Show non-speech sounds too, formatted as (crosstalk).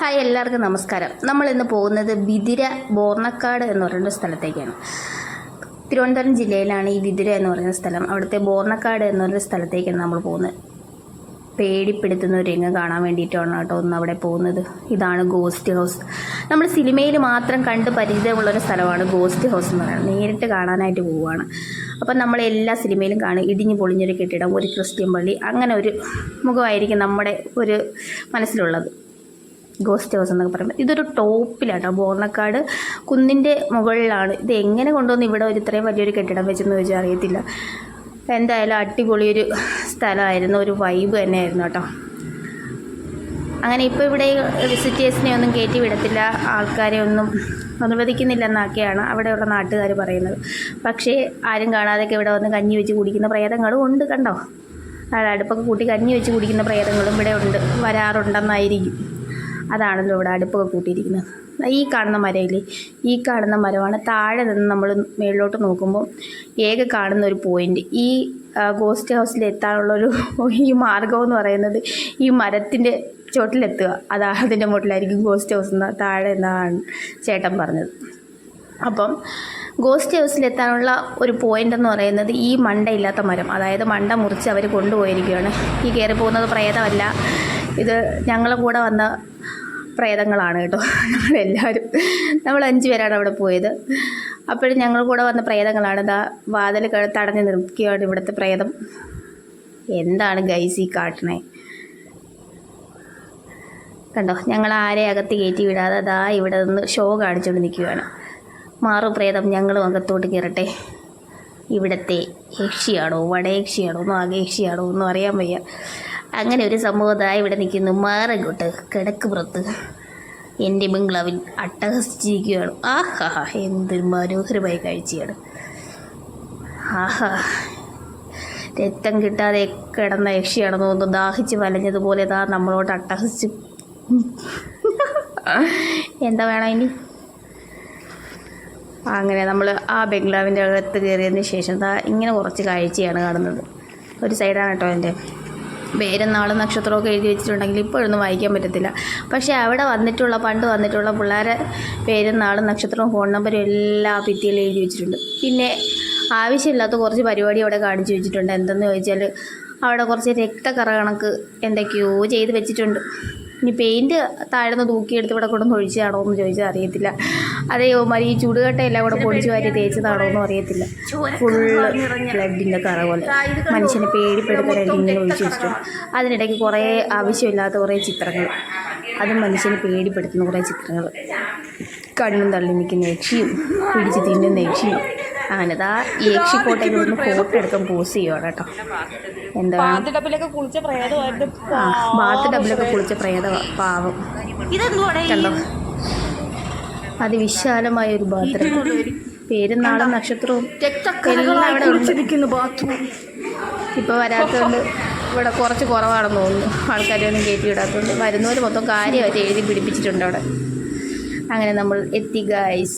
Hi എല്ലാവർക്കും നമസ്കാരം. നമ്മൾ ഇന്ന് പോകുന്നത് വിതിര ബോർണക്കാട് എന്ന് പറയുന്ന സ്ഥലത്തേക്കാണ്. തിരുവനന്തപുരം ജില്ലയിലാണ് ഈ വിതിര എന്ന് പറയുന്ന സ്ഥലം. അവിടുത്തെ ബോർണക്കാട് എന്ന് പറയുന്ന സ്ഥലത്തേക്കാണ് നമ്മൾ പോകുന്നത്. പേടിപ്പെടുത്തുന്ന ഒരു രംഗം കാണാൻ വേണ്ടിയിട്ടാണ് കേട്ടോ ഒന്ന് അവിടെ പോകുന്നത്. ഇതാണ് ഗോസ്റ്റ് ഹൗസ്. നമ്മൾ സിനിമയിൽ മാത്രം കണ്ട് പരിചയമുള്ള ഒരു സ്ഥലമാണ് ഗോസ്റ്റ് ഹൗസ് എന്ന് പറയുന്നത്. നേരിട്ട് കാണാനായിട്ട് പോവുകയാണ്. അപ്പം നമ്മൾ എല്ലാ സിനിമയിലും കാണും. ഇടിഞ്ഞു പൊളിഞ്ഞൊരു കെട്ടിടം ഒരു ക്രിസ്ത്യൻ പള്ളി അങ്ങനെ ഒരു മുഖമായിരിക്കും നമ്മുടെ ഒരു മനസ്സിലുള്ളത്. ഗോസ്റ്റ് ഹൗസ് എന്നൊക്കെ പറയുമ്പോൾ ഇതൊരു ടോപ്പിലാണ് ബോർണക്കാട് കുന്നിന്റെ മുകളിലാണ്. ഇത് എങ്ങനെ കൊണ്ടുവന്ന് ഇവിടെ ഒരു ഇത്രയും വലിയൊരു കെട്ടിടം വെച്ചെന്ന് ചോദിച്ചാൽ അറിയത്തില്ല. എന്തായാലും അടിപൊളിയൊരു സ്ഥലമായിരുന്നു. ഒരു വൈബ് തന്നെയായിരുന്നു കേട്ടോ. അങ്ങനെ ഇപ്പോൾ ഇവിടെ വിസിറ്റേഴ്സിനെ ഒന്നും കയറ്റി വിടത്തില്ല. ആൾക്കാരെ ഒന്നും അനുവദിക്കുന്നില്ലെന്നൊക്കെയാണ് അവിടെയുള്ള നാട്ടുകാർ പറയുന്നത്. പക്ഷേ ആരും കാണാതെയൊക്കെ ഇവിടെ വന്ന് കഞ്ഞി വെച്ച് കുടിക്കുന്ന പ്രേതങ്ങളും ഉണ്ട് കണ്ടോ? അടുപ്പൊക്കെ കൂട്ടി കഞ്ഞി വെച്ച് കുടിക്കുന്ന പ്രേതങ്ങളും ഇവിടെ ഉണ്ട്. വരാറുണ്ടെന്നായിരിക്കും. അതാണല്ലോ ഇവിടെ അടുപ്പൊക്കെ കൂട്ടിയിരിക്കുന്നത്. ഈ കാണുന്ന മരമില്ലേ ഈ കാണുന്ന മരമാണ്. താഴെ നിന്ന് നമ്മൾ മേളിലോട്ട് നോക്കുമ്പോൾ ഏക കാണുന്ന ഒരു പോയിന്റ് ഈ ഗോസ്റ്റ് ഹൗസിൽ എത്താനുള്ളൊരു (laughs) ഈ മാർഗം എന്ന് പറയുന്നത് ഈ മരത്തിന്റെ ചോട്ടിലെത്തുക അതാ അതിന്റെ മുകളിലായിരിക്കും ഗോസ്റ്റ് ഹൗസ് എന്ന താഴെ എന്നാണ് ചേട്ടൻ പറഞ്ഞത്. അപ്പം ഗോസ്റ്റ് ഹൗസിലെത്താനുള്ള ഒരു പോയിന്റ് എന്ന് പറയുന്നത് ഈ മണ്ടയില്ലാത്ത മരം. അതായത് മണ്ട മുറിച്ച് അവർ കൊണ്ടുപോയിരിക്കുകയാണ്. ഈ കയറി പോകുന്നത് പ്രേതമല്ല. ഇത് ഞങ്ങളെ കൂടെ വന്ന പ്രേതങ്ങളാണ് കേട്ടോ. നമ്മളെല്ലാവരും നമ്മൾ അഞ്ച് പേരാണ് അവിടെ പോയത്. അപ്പോഴും ഞങ്ങൾ കൂടെ വന്ന പ്രേതങ്ങളാണ്. ഇതാ വാതിൽ തടഞ്ഞു നിർത്തിയാണ് ഇവിടുത്തെ പ്രേതം. എന്താണ് ഗൈസ് ഈ കാട്ടണേ? കണ്ടോ? ഞങ്ങൾ ആരെ അകത്ത് കയറ്റി വിടാതെ അതാ ഇവിടെ നിന്ന് ഷോ കാണിച്ചുകൊണ്ട് നിൽക്കുകയാണ്. മാറു പ്രേതം ഞങ്ങളും അകത്തോട്ട് കയറട്ടെ. ഇവിടത്തെ യക്ഷിയാണോ? വടയക്ഷിയാണോ? നാഗയക്ഷിയാണോ? ഒന്നും അറിയാൻ വയ്യ. അങ്ങനെ ഒരു സംഭവം ഇവിടെ നിൽക്കുന്നു. മാറങ്ങോട്ട്. കിടക്ക് പുറത്ത്. എന്റെ ബംഗ്ലാവിൽ അട്ടഹസിച്ചിരിക്കുകയാണ്. ആഹാ എന്തൊരു മനോഹരമായ കാഴ്ചയാണ്. ആഹാ. രക്തം കിട്ടാതെ കിടന്ന യക്ഷിയാണെന്ന് തോന്നുന്നു. ദാഹിച്ച് വലഞ്ഞതുപോലെ ദാ നമ്മളോട് അട്ടഹസിച്ച്. എന്താ വേണം ഇനി? അങ്ങനെ നമ്മൾ ആ ബംഗ്ലാവിന്റെ അകത്ത് കയറിയതിന് ശേഷം ദാ ഇങ്ങനെ കുറച്ച് കാഴ്ചയാണ് കാണുന്നത്. ഒരു സൈഡാണ് കേട്ടോ എന്റെ പേരും നാളും നക്ഷത്രമൊക്കെ എഴുതി വെച്ചിട്ടുണ്ടെങ്കിൽ ഇപ്പോഴൊന്നും വായിക്കാൻ പറ്റത്തില്ല. പക്ഷേ അവിടെ വന്നിട്ടുള്ള പണ്ട് വന്നിട്ടുള്ള പിള്ളേരെ പേരും നാളും നക്ഷത്രവും ഫോൺ നമ്പറും എല്ലാ ഭിത്തിയിലും എഴുതി വെച്ചിട്ടുണ്ട്. പിന്നെ ആവശ്യമില്ലാത്ത കുറച്ച് പരിപാടി അവിടെ കാണിച്ചു വെച്ചിട്ടുണ്ട്. എന്തെന്ന് ചോദിച്ചാൽ അവിടെ കുറച്ച് രക്തക്കറ കണക്ക് എന്തൊക്കെയോ ചെയ്ത് വെച്ചിട്ടുണ്ട്. ഇനി പെയിന്റ് താഴ്ന്ന് തൂക്കിയെടുത്ത് ഇവിടെ കൊണ്ടൊന്ന് ഒഴിച്ചതാണോ എന്ന് ചോദിച്ചാൽ അറിയത്തില്ല. അതേ മാതിരി ഈ ചുടുകട്ടയെല്ലാം കൂടെ പൊടിച്ച് വാരി തേച്ചതാണോ എന്നും അറിയത്തില്ല. ഫുള്ള് ബ്ലഡിന്റെ കറ പോലെ. മനുഷ്യനെ പേടിപ്പെടുത്താനായിട്ട് ഇങ്ങനെ ഒഴിച്ചു വെച്ചിട്ടു അതിനിടയ്ക്ക് കുറേ ആവശ്യമില്ലാത്ത കുറേ ചിത്രങ്ങൾ. അതും മനുഷ്യനെ പേടിപ്പെടുത്തുന്ന കുറേ ചിത്രങ്ങൾ. കണ്ണും തള്ളി നിൽക്കുന്ന യക്ഷിയും പിടിച്ച് തിന്നുന്ന യക്ഷിയും. ഈ യക്ഷിക്കോട്ടയിൽ നിന്ന് ഫോട്ടോ എടുക്കാൻ പോസ് ചെയ്യുവാണ് കേട്ടോ. എന്താ ബാത്ത് ടബിലൊക്കെ കുളിച്ച പ്രേതമായിട്ട് ആ ബാത്ത് ടബിലൊക്കെ കുളിച്ച പ്രേത പാവം. കണ്ടോ? അതിവിശാലമായ ഒരു ബാത്റൂം പേരുന്നാളും പേരും നാളും നക്ഷത്രവും എല്ലാം ഇവിടെ കുളിച്ചിരിക്കുന്നു ബാത്റൂം ഇപ്പോൾ വരാത്തതുകൊണ്ട് ഇവിടെ കുറച്ച് കുറവാണെന്ന് തോന്നുന്നു. ആൾക്കാരെയൊന്നും കയറ്റി വിടാത്തതുകൊണ്ട്. വരുന്നവർ മൊത്തം കാര്യമായിട്ട് എഴുതി പിടിപ്പിച്ചിട്ടുണ്ട് അവിടെ. അങ്ങനെ നമ്മൾ എത്തി ഗൈസ്